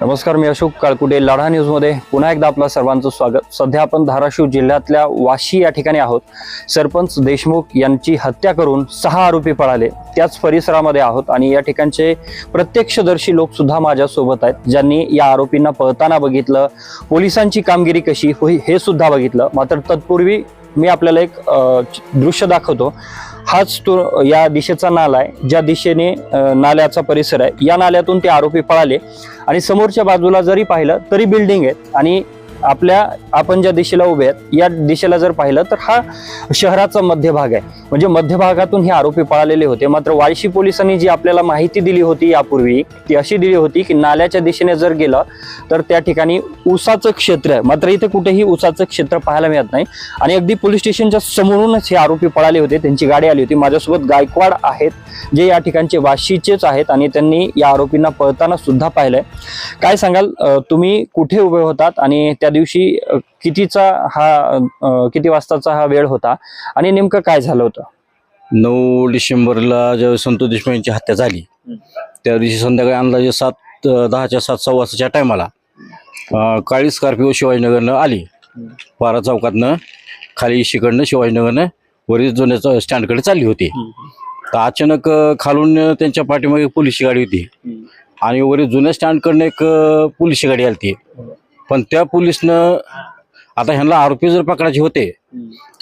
नमस्कार मी अशोक काळकुटे लढा न्यूजमध्ये. पुन्हा एकदा आपलं सर्वांचं स्वागत. सध्या आपण धाराशिव जिल्ह्यातल्या वाशी या ठिकाणी आहोत. सरपंच देशमुख यांची हत्या करून सहा आरोपी पळाले. त्याच परिसरामध्ये आहोत आणि या ठिकाणचे प्रत्यक्षदर्शी लोक सुद्धा माझ्यासोबत आहेत ज्यांनी या आरोपींना पळताना बघितलं पोलिसांची कामगिरी कशी होई हे सुद्धा बघितलं. मात्र तत्पूर्वी मी आपल्याला एक दृश्य दाखवतो. हाच तो या दिशेचा नाला आहे. ज्या दिशेने नाल्याचा परिसर आहे. या नाल्यातून ते आरोपी पळाले. आणि समोरच्या बाजूला जरी पाहिलं तरी बिल्डिंग आहेत. आणि आपल्या आपण ज्या दिशेला उभे आहेत या दिशेला जर पाहिलं तर हा शहराचा मध्यभाग आहे. म्हणजे मध्यभागातून हे आरोपी पळालेले होते. मात्र वाळशी पोलिसांनी जी आपल्याला माहिती दिली होती यापूर्वी ती अशी दिली होती की नाल्याच्या दिशेने जर गेलं तर त्या ठिकाणी ऊसाचं क्षेत्र आहे. मात्र इथे कुठेही ऊसाचं क्षेत्र पाहायला मिळत नाही. आणि अगदी पोलीस स्टेशनच्या समोरूनच हे आरोपी पळाले होते. त्यांची गाडी आली होती. माझ्यासोबत गायकवाड आहेत जे या ठिकाणचे वाशीचेच आहेत आणि त्यांनी या आरोपींना पळताना सुद्धा पाहिलंय. काय सांगाल? तुम्ही कुठे उभे होतात आणि त्या त्या दिवशी कितीचा हा किती वाजताचा हा वेळ होता आणि नेमकं काय झालं होतं? नऊ डिसेंबरला ज्यावेळी संतोष देशमुख यांची हत्या झाली त्या दिवशी संध्याकाळी अंदाजे सात दहाच्या सात सव्वा वाजताच्या टायमाला काळी स्कॉर्पिओ शिवाजीनगरनं आली. पारा चौकातनं खाली इशीकडनं शिवाजीनगरनं वरील जुन्या स्टँडकडे चालली होती. तर अचानक खालून त्यांच्या पाठीमागे पोलीसची गाडी होती. आणि वरील जुन्या स्टँडकडनं एक पोलीसची गाडी आली पण त्या पोलिसनं आता ह्यांना आरोपी जर पकडायचे होते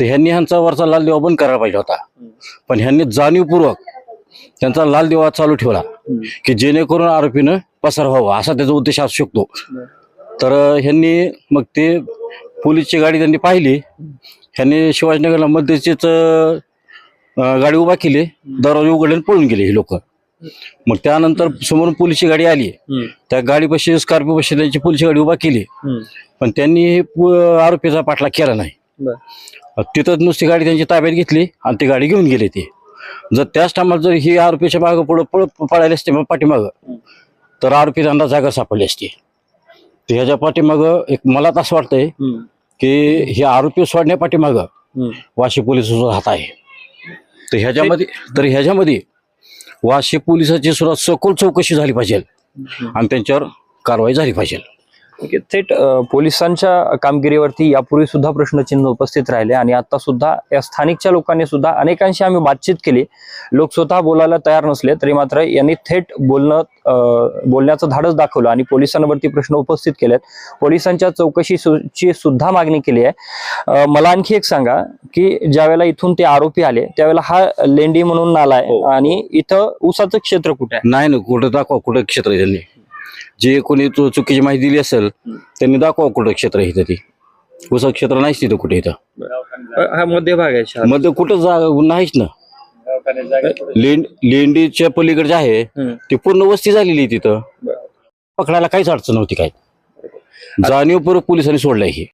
तर ह्यांनी ह्यांचा वरचा लाल दिवा बंद करायला पाहिजे होता. पण ह्यांनी जाणीवपूर्वक त्यांचा लाल दिवा चालू ठेवला की जेणेकरून आरोपीनं पसार व्हावा असा त्याचा उद्देश असू शकतो. तर ह्यांनी मग ते पोलीसची गाडी त्यांनी पाहिली. ह्यांनी शिवाजीनगरला मध्यस्थीच अं, गाडी उभा केली. दरवाजे उघडले पळून गेले हे लोक. मग त्यानंतर समोरून पोलीसची गाडी आली. त्या गाडीपाशी स्कॉर्पिओ पाशी त्यांची पोलीसची गाडी उभा केली. पण त्यांनी हे आरोपीचा पाठलाग केला नाही. तिथं नुसती गाडी त्यांची ताब्यात घेतली आणि ती गाडी घेऊन गेली ती. जर त्याच टायमाला जर ही आरोपीच्या मागं पुढं पळ पळाली असते मग पाठीमागं तर आरोपी त्यांना जागा सापडली असती. तर ह्याच्या पाठीमागं एक मला असं वाटतंय की हे आरोपी सोडण्या पाठीमागं वाशी पोलिसाचा हात आहे. तर ह्याच्यामध्ये तर ह्याच्यामध्ये वाशी पोलिसाची सुद्धा सखोल चौकशी झाली पाहिजे. आणि त्यांच्यावर कारवाई झाली पाहिजे. थेट पोलिसांच्या कामगिरीवरती यापूर्वी सुद्धा प्रश्नचिन्ह उपस्थित राहिले आणि आता सुद्धा या स्थानिकच्या लोकांनी सुद्धा अनेकांशी आम्ही बातचीत केली. लोक स्वतः बोलायला तयार नसले तरी मात्र यांनी थेट बोलणं बोलण्याचं धाडस दाखवलं आणि पोलिसांवरती प्रश्न उपस्थित केलेत. पोलिसांच्या चौकशीची सुद्धा मागणी केली आहे. मला आणखी एक सांगा की ज्यावेळेला इथून ते आरोपी आले त्यावेळेला हा लेंडी म्हणून नाला हो. आहे आणि इथं ऊसाचं क्षेत्र कुठे आहे? नाही ना कुठं दाखवा कुठं क्षेत्र जे कोणी चु- चुकीची माहिती दिली असेल त्यांनी दाखवा कुठं क्षेत्र आहे इथं ती. उसं क्षेत्र नाहीच तिथं कुठे इथं. हा मध्यभाग आहे शहराचा. मध्ये कुठं जागा नाहीच ना. लेंड लेंडीच्या पलीकडे जे आहे हम्म. ती पूर्ण वस्ती झालेली आहे तिथं. पकडायला काहीच अडचण नव्हती काय. जाणीवपूर्वक पोलिसांनी सोडलंय हे.